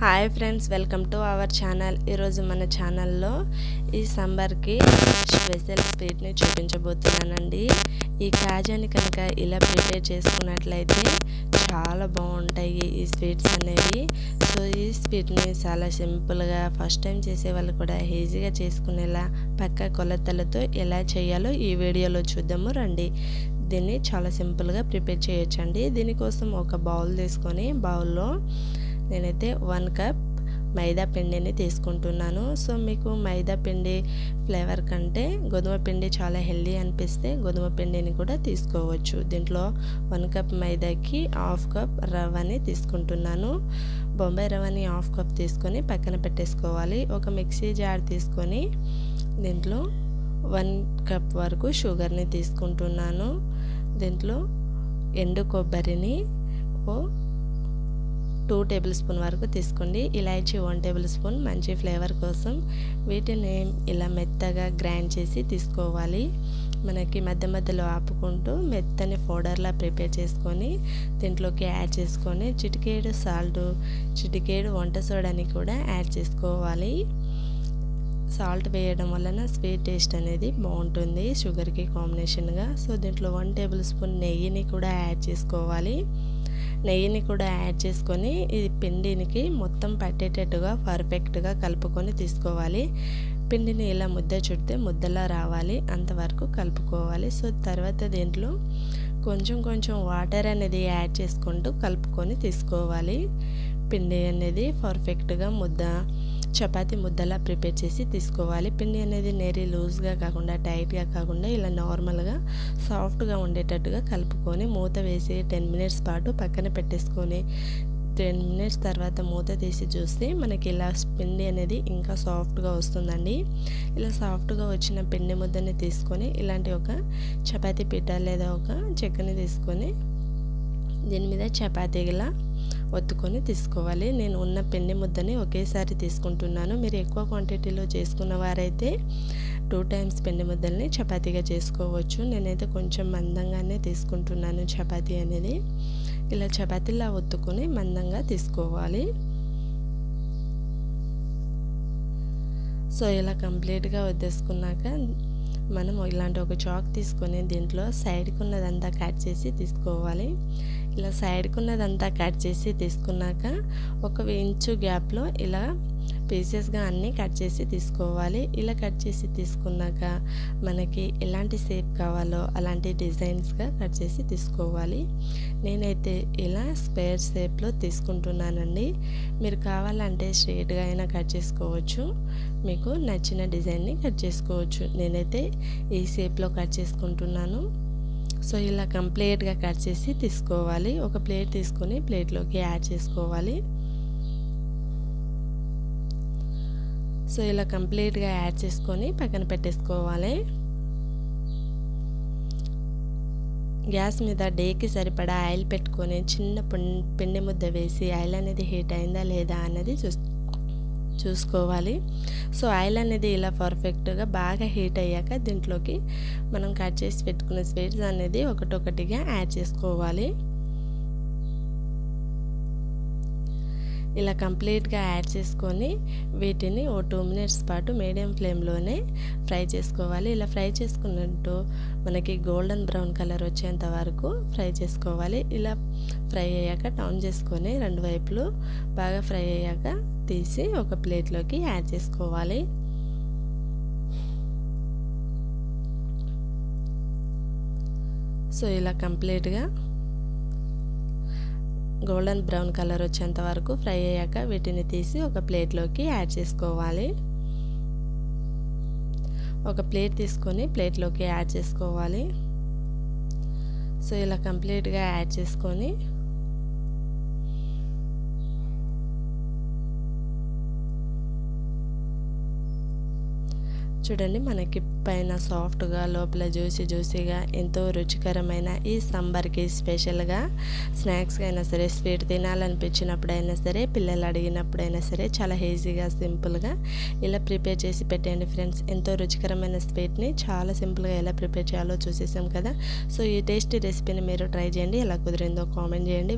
Hi friends welcome to our channel ఈరోజు మన ఛానల్లో ఈ సంబర్కి స్పెషల్ స్వీట్ని చూపించబోతున్నానండి. ఈ కాజాని కనుక ఇలా ప్రిపేర్ చేసుకున్నట్లయితే చాలా బాగుంటాయి ఈ స్వీట్స్ అనేవి. సో ఈ స్వీట్ని చాలా సింపుల్గా ఫస్ట్ టైం చేసే వాళ్ళు కూడా ఈజీగా చేసుకునేలా పక్క కొలతలతో ఎలా చేయాలో ఈ వీడియోలో చూద్దాము రండి. దీన్ని చాలా సింపుల్గా ప్రిపేర్ చేయొచ్చండి. దీనికోసం ఒక బౌల్ తీసుకొని బౌల్లో నేనైతే వన్ కప్ మైదా పిండిని తీసుకుంటున్నాను. సో మీకు మైదా పిండి ఫ్లేవర్ కంటే గోధుమ పిండి చాలా హెల్దీ అనిపిస్తే గోధుమ పిండిని కూడా తీసుకోవచ్చు. దీంట్లో వన్ కప్ మైదాకి హాఫ్ కప్ రవ్వని తీసుకుంటున్నాను. బొంబాయి రవ్వని హాఫ్ కప్ తీసుకొని పక్కన పెట్టేసుకోవాలి. ఒక మిక్సీ జార్ తీసుకొని దీంట్లో వన్ కప్ వరకు షుగర్ని తీసుకుంటున్నాను. దీంట్లో ఎండు కొబ్బరిని ఓ టూ టేబుల్ స్పూన్ వరకు తీసుకోండి. ఇలాచి వన్ టేబుల్ స్పూన్ మంచి ఫ్లేవర్ కోసం వీటిని ఇలా మెత్తగా గ్రైండ్ చేసి తీసుకోవాలి. మనకి మధ్య మధ్యలో ఆపుకుంటూ మెత్తని పౌడర్లా ప్రిపేర్ చేసుకొని దీంట్లోకి యాడ్ చేసుకొని చిటికేడు సాల్ట్ చిటికేడు వంట సోడాని కూడా యాడ్ చేసుకోవాలి. సాల్ట్ వేయడం వలన స్వీట్ టేస్ట్ అనేది బాగుంటుంది షుగర్కి కాంబినేషన్గా. సో దీంట్లో వన్ టేబుల్ స్పూన్ నెయ్యిని కూడా యాడ్ చేసుకోవాలి. నెయ్యిని కూడా యాడ్ చేసుకొని ఇది పిండినికి మొత్తం పట్టేటట్టుగా పర్ఫెక్ట్గా కలుపుకొని తీసుకోవాలి. పిండిని ఇలా ముద్ద చుడితే ముద్దలా రావాలి. అంతవరకు కలుపుకోవాలి. సో తర్వాత దీంట్లో కొంచెం కొంచెం వాటర్ అనేది యాడ్ చేసుకుంటూ కలుపుకొని తీసుకోవాలి. పిండి అనేది పర్ఫెక్ట్గా ముద్ద చపాతి ముద్దలా ప్రిపేర్ చేసి తీసుకోవాలి. పిండి అనేది నేరి లూజ్గా కాకుండా టైట్గా కాకుండా ఇలా నార్మల్గా సాఫ్ట్గా ఉండేటట్టుగా కలుపుకొని మూత వేసి టెన్ మినిట్స్ పాటు పక్కన పెట్టేసుకొని టెన్ మినిట్స్ తర్వాత మూత తీసి చూస్తే మనకి ఇలా పిండి అనేది ఇంకా సాఫ్ట్గా వస్తుందండి. ఇలా సాఫ్ట్గా వచ్చిన పిండి ముద్దని తీసుకొని ఇలాంటి ఒక చపాతీ పిట్ట లేదా ఒక చెక్కని తీసుకొని దీని మీద చపాతీలా ఒత్తుకొని తీసుకోవాలి. నేను ఉన్న పిండి ముద్దని ఒకేసారి తీసుకుంటున్నాను. మీరు ఎక్కువ క్వాంటిటీలో చేసుకున్న వారైతే టూ టైమ్స్ పిండి ముద్దల్ని చపాతీగా చేసుకోవచ్చు. నేనైతే కొంచెం మందంగానే తీసుకుంటున్నాను చపాతీ అనేది. ఇలా చపాతీలా ఒత్తుకొని మందంగా తీసుకోవాలి. సో ఇలా కంప్లీట్గా వద్దేసుకున్నాక మనం ఇలాంటి ఒక చాక్ తీసుకొని దీంట్లో సైడ్కి ఉన్నదంతా కట్ చేసి తీసుకోవాలి. ఇలా సైడ్కి ఉన్నదంతా కట్ చేసి తీసుకున్నాక ఒక ఇంచు గ్యాప్లో ఇలా పీసెస్గా అన్నీ కట్ చేసి తీసుకోవాలి. ఇలా కట్ చేసి తీసుకున్నాక మనకి ఎలాంటి షేప్ కావాలో అలాంటి డిజైన్స్గా కట్ చేసి తీసుకోవాలి. నేనైతే ఇలా స్క్వేర్ షేప్లో తీసుకుంటున్నానండి. మీరు కావాలంటే స్ట్రేట్గా అయినా కట్ చేసుకోవచ్చు. మీకు నచ్చిన డిజైన్ని కట్ చేసుకోవచ్చు. నేనైతే ఈ షేప్లో కట్ చేసుకుంటున్నాను. సో ఇలా కంప్లీట్గా కట్ చేసి తీసుకోవాలి. ఒక ప్లేట్ తీసుకొని ప్లేట్లోకి యాడ్ చేసుకోవాలి. సో ఇలా కంప్లీట్గా యాడ్ చేసుకొని పక్కన పెట్టేసుకోవాలి. గ్యాస్ మీద డేకి సరిపడా ఆయిల్ పెట్టుకొని చిన్న పిండి ముద్ద వేసి ఆయిల్ అనేది హీట్ అయిందా లేదా అన్నది చూస్ చూసుకోవాలి. సో ఆయిల్ అనేది ఇలా పర్ఫెక్ట్గా బాగా హీట్ అయ్యాక దీంట్లోకి మనం కట్ చేసి పెట్టుకున్న స్వీట్స్ అనేది ఒకటొకటిగా యాడ్ చేసుకోవాలి. ఇలా కంప్లీట్గా యాడ్ చేసుకొని వీటిని ఓ టూ మినిట్స్ పాటు మీడియం ఫ్లేమ్లోనే ఫ్రై చేసుకోవాలి. ఇలా ఫ్రై చేసుకున్నట్టు మనకి గోల్డెన్ బ్రౌన్ కలర్ వచ్చేంత వరకు ఫ్రై చేసుకోవాలి. ఇలా ఫ్రై అయ్యాక టౌన్ చేసుకొని రెండు వైపులు బాగా ఫ్రై అయ్యాక తీసి ఒక ప్లేట్లోకి యాడ్ చేసుకోవాలి. సో ఇలా కంప్లీట్గా గోల్డెన్ బ్రౌన్ కలర్ వచ్చేంత వరకు ఫ్రై అయ్యాక వీటిని తీసి ఒక ప్లేట్లోకి యాడ్ చేసుకోవాలి. ఒక ప్లేట్ తీసుకొని ప్లేట్లోకి యాడ్ చేసుకోవాలి. సో ఇలా కంప్లీట్గా యాడ్ చేసుకొని చూడండి మనకి పైన సాఫ్ట్గా లోపల జ్యూసీ జ్యూసీగా ఎంతో రుచికరమైన ఈ సంబర్కి స్పెషల్గా స్నాక్స్గా అయినా సరే స్వీట్ తినాలనిపించినప్పుడైనా సరే పిల్లలు అడిగినప్పుడైనా సరే చాలా ఈజీగా సింపుల్గా ఇలా ప్రిపేర్ చేసి పెట్టండి ఫ్రెండ్స్. ఎంతో రుచికరమైన స్వీట్ని చాలా సింపుల్గా ఎలా ప్రిపేర్ చేయాలో చూసేసాం కదా. సో ఈ టేస్టీ రెసిపీని మీరు ట్రై చేయండి. ఎలా కుదిరిందో కామెంట్ చేయండి.